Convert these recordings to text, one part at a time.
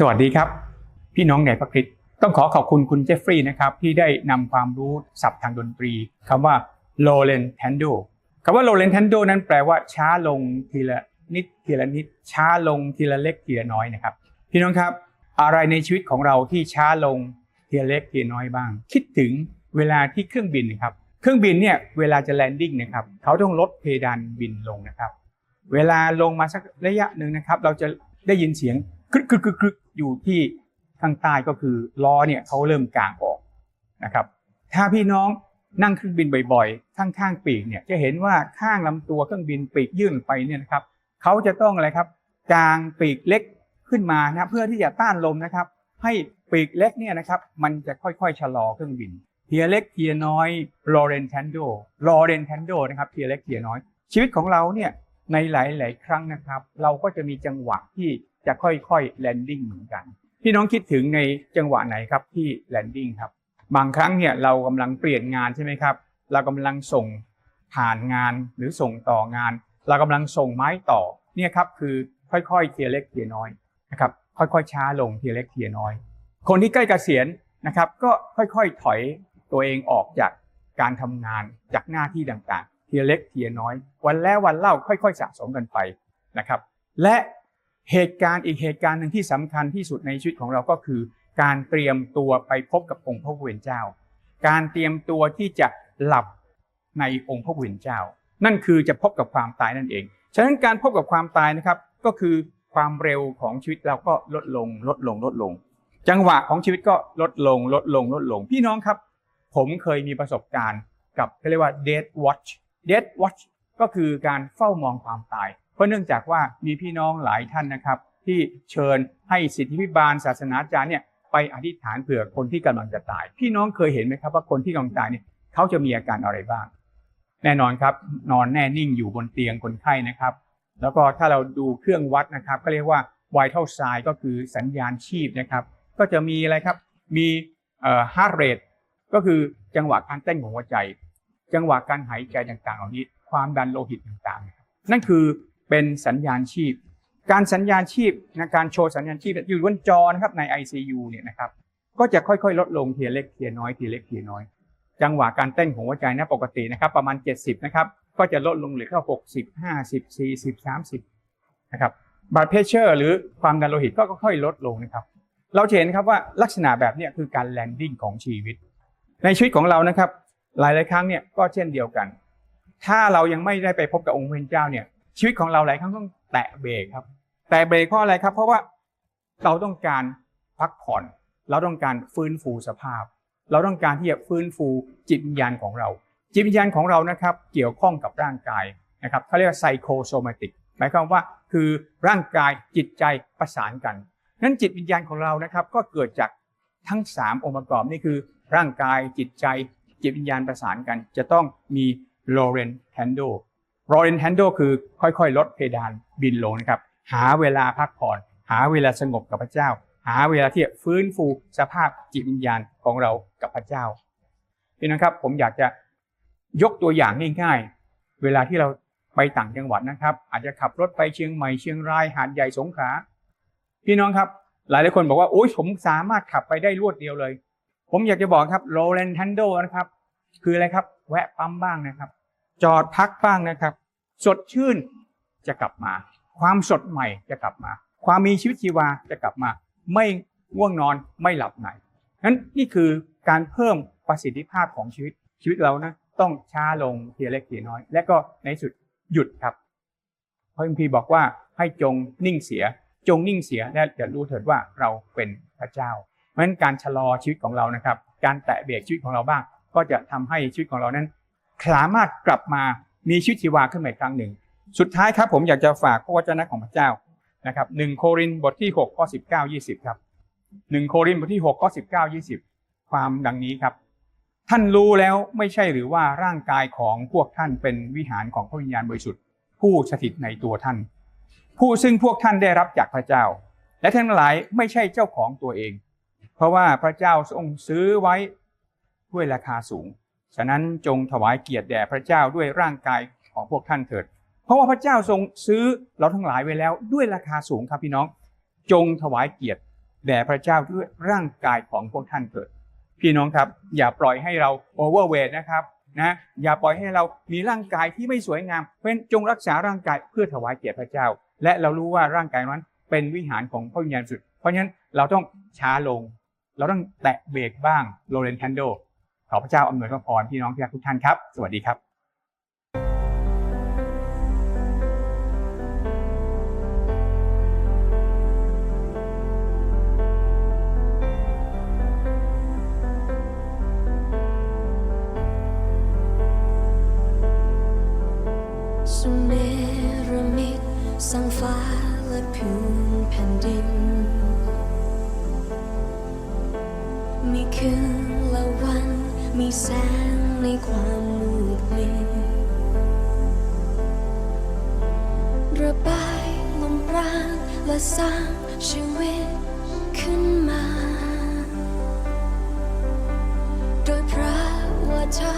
สวัสดีครับ พี่น้องในพระคริสต์ต้องขอขอบคุณคุณเจฟฟรีย์นะครับที่ได้นำความรู้ศัพท์ทางดนตรีคำว่า low l e n t a n d o คำว่า low l e n t a n d o นั้นแปลว่าช้าลงทีละนิดทีละนิด ช้าลงทีละเล็กทีละน้อยนะครับ พี่น้องครับ อะไรในชีวิตของเราที่ช้าลงทีละเล็กทีละน้อยบ้าง คิดถึงเวลาที่เครื่องบินนะครับเครื่องบินเนี่ยเวลาจะแลนดิ้งนะครับเขาต้องลดเพดานบินลงนะครับ เวลาลงมาสักระยะหนึ่งนะครับ เราจะได้ยินเสียง คึกคึกคึกคึกอยู่ที่ข้างใต้ก็คือล้อเนี่ยเขาเริ่มกางออกนะครับ ถ้าพี่น้องนั่งเครื่องบินบ่อยๆข้างๆปีกเนี่ยจะเห็นว่าข้างลำตัวเครื่องบินปีกยื่นไปเนี่ยนะครับเขาจะต้องอะไรครับกางปีกเล็กขึ้นมานะเพื่อที่จะต้านลมนะครับ ให้ปีกเล็กเนี่ยนะครับ มันจะค่อยๆชะลอเครื่องบินเทียเล็กเทียน้อยลอเรนแทนโดลอเรนแทนโดนะครับเทียเล็กเทียน้อย ชีวิตของเราเนี่ยในหลาย ๆ ครั้งนะครับ เราก็จะมีจังหวะที่ จะค่อยๆแลนดิ้งเหมือนกันพี่น้องคิดถึงในจังหวะไหนครับที่แลนดิ้งครับ บางครั้งเนี่ยเรากำลังเปลี่ยนงานใช่ไหมครับ เรากำลังส่งผ่านงานหรือส่งต่องาน เรากำลังส่งไม้ต่อเนี่ยครับคือค่อยๆเทียเล็กเทียน้อยนะครับค่อยๆช้าลงเทียเล็กเทียน้อย คนที่ใกล้เกษียณนะครับก็ค่อยๆถอยตัวเองออกจากการทำงานจากหน้าที่ต่างๆ เทียเล็กเทียน้อย วันแล้ววันเล่าค่อย ๆ สะสมกันไปนะครับ และ เหตุการณ์อีกเหตุการณ์หนึ่งที่สำคัญที่สุดในชีวิตของเราก็คือ การเตรียมตัวไปพบกับองค์พระผู้เป็นเจ้า การเตรียมตัวที่จะหลับในองค์พระผู้เป็นเจ้า นั่นคือจะพบกับความตายนั่นเอง ฉะนั้นการพบกับความตายนะครับก็คือความเร็วของชีวิตเราก็ลดลงลดลงลดลง จังหวะของชีวิตก็ลดลงลดลงลดลง พี่น้องครับ ผมเคยมีประสบการณ์กับเรียกว่า dead watch dead watch ก็คือการเฝ้ามองความตาย เพราะเนื่องจากว่ามีพี่น้องหลายท่านนะครับ ที่เชิญให้สิทธิพิบาลศาสนาจารย์เนี่ยไปอธิษฐานเผื่อคนที่กำลังจะตาย พี่น้องเคยเห็นไหมครับว่าคนที่กำลังตายเนี่ยเขาจะมีอาการอะไรบ้าง แน่นอนครับ นอนแน่นิ่งอยู่บนเตียงคนไข้นะครับ แล้วก็ถ้าเราดูเครื่องวัดนะครับก็เรียกว่า vital sign ก็คือสัญญาณชีพนะครับ ก็จะมีอะไรครับมีเอ่อ heart rate ก็คือจังหวะการเต้นของหัวใจ จังหวะการหายใจต่างๆเหล่านี้ ความดันโลหิตต่างๆ นั่นคือ เป็นสัญญาณชีพ การสัญญาณชีพนะการโชว์สัญญาณชีพอยู่บนจอนะครับใน ICU เนี่ยนะครับก็จะค่อยๆ ลดลงเทีละเล็กเทีละน้อยเทีละเล็กเทีละน้อย จังหวะการเต้นของหัวใจนะปกตินะครับประมาณ 70 นะครับก็จะลดลงเหลือแค่60 50 40 30นะครับบ o ดเพชเชอร์หรือความดันโลหิตก็ค่อยๆลดลงนะครับ เราเห็นครับว่าลักษณะแบบนี้คือการแลนดิ้งของชีวิต ในชีวิตของเรานะครับ หลายๆครั้งเนี่ยก็เช่นเดียวกัน ถ้าเรายังไม่ได้ไปพบกับองค์พระเจ้าเนี่ย ชีวิตของเราหลายครั้งต้องแตะเบรกครับ แตะเบรกเพราะอะไรครับ เพราะว่าเราต้องการพักผ่อน เราต้องการฟื้นฟูสภาพ เราต้องการที่จะฟื้นฟูจิตวิญญาณของเรา จิตวิญญาณของเรานะครับ เกี่ยวข้องกับร่างกายนะครับเขาเรียกว่าไซโคโซมาติกหมายความว่าคือร่างกายจิตใจประสานกันนั้นจิตวิญญาณของเรานะครับ ก็เกิดจากทั้ง 3 องค์ประกอบนี่คือ ร่างกายจิตใจจิตวิญญาณประสานกัน จะต้องมีโลเรนแทนโด โลเรนแทนโดคือค่อยๆ ลดเพดานบินลงนะครับ หาเวลาพักผ่อน หาเวลาสงบกับพระเจ้า หาเวลาที่จะฟื้นฟูสภาพจิตวิญญาณของเรากับพระเจ้าพี่น้องครับผมอยากจะยกตัวอย่างง่ายๆ เวลาที่เราไปต่างจังหวัดนะครับ อาจจะขับรถไปเชียงใหม่เชียงรายหาดใหญ่สงขลาพี่น้องครับ หลายหลายคนบอกว่าโอ้ยผมสามารถขับไปได้รวดเดียวเลย ผมอยากจะบอกครับโรเลนด์ทันโดนะครับ คืออะไรครับ แวะปั๊มบ้างนะครับ จอดพักบ้างนะครับ สดชื่นจะกลับมา ความสดใหม่จะกลับมา ความมีชีวิตชีวาจะกลับมา ไม่ง่วงนอนไม่หลับไหนนั้นนี่คือการเพิ่มประสิทธิภาพของชีวิตชีวิตเรานะต้องช้าลงเทีละเล็กเทีละน้อย และก็ในสุดหยุดครับพระคัมภีร์บอกว่าให้จงนิ่งเสีย จงนิ่งเสียและอย่ารู้เถิดว่าเราเป็นพระเจ้า เพราะฉะนั้นการชะลอชีวิตของเรานะครับ การแตะเบรกชีวิตของเราบ้าง ก็จะทำให้ชีวิตของเรานั้น สามารถกลับมามีชีวิตชีวาขึ้นมาอีกครั้งหนึ่ง สุดท้ายครับผมอยากจะฝากพระวจนะของพระเจ้านะครับหนึ่งโครินบทที่6ข้อ19 20ครับหนึ่งโครินบทที่6ข้อ19 20 ความดังนี้ครับ ท่านรู้แล้วไม่ใช่หรือว่าร่างกายของพวกท่านเป็นวิหารของพระวิญญาณบริสุทธิ์ผู้สถิตในตัวท่าน ผู้ซึ่งพวกท่านได้รับจากพระเจ้า และทั้งหลายไม่ใช่เจ้าของตัวเอง เพราะว่าพระเจ้าทรงซื้อไว้ด้วยราคาสูง ฉะนั้นจงถวายเกียรติแด่พระเจ้าด้วยร่างกายของพวกท่านเถิด เพราะว่าพระเจ้าทรงซื้อเราทั้งหลายไว้แล้วด้วยราคาสูงครับพี่น้อง จงถวายเกียรติแด่พระเจ้าด้วยร่างกายของพวกท่านเถิด พี่น้องครับ อย่าปล่อยให้เราโอเวอร์เวทนะครับนะอย่าปล่อยให้เรามีร่างกายที่ไม่สวยงาม เพราะฉะนั้นจงรักษาร่างกายเพื่อถวายเกียรติพระเจ้า และเรารู้ว่าร่างกายนั้นเป็นวิหารของพระวิญญาณสุด เพราะฉะนั้นเราต้องช้าลง เราต้องแตะเบรกบ้างโลเรนแคนโด ขอพระเจ้าอำนวยพระพรพี่น้องที่รักทุกท่านครับ สวัสดีครับทรงเนรมิตสร้างฟ้าและพื้นแผ่นดิน มีคืนและวัน มีแสงในความมืดมิดระบายลมปราณและสร้างชีวิตขึ้นมา โดยพระวจา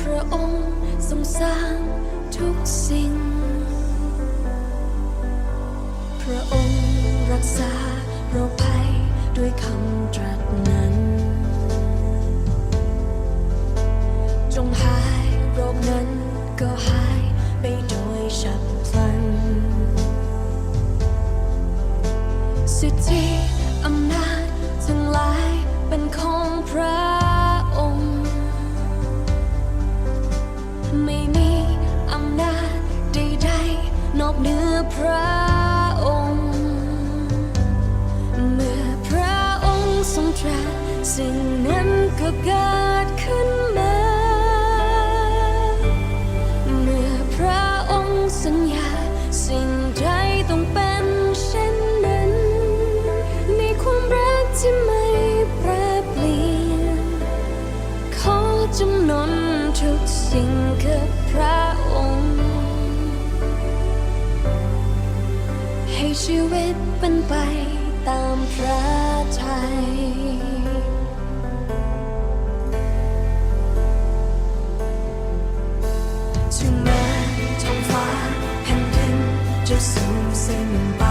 พระองค์ทรงสร้างทุกสิ่ง ชีวิตเป็นไปตามพระทัยถึงแม้ท้องฟ้าแผ่นดินจะสูงสิ้นไป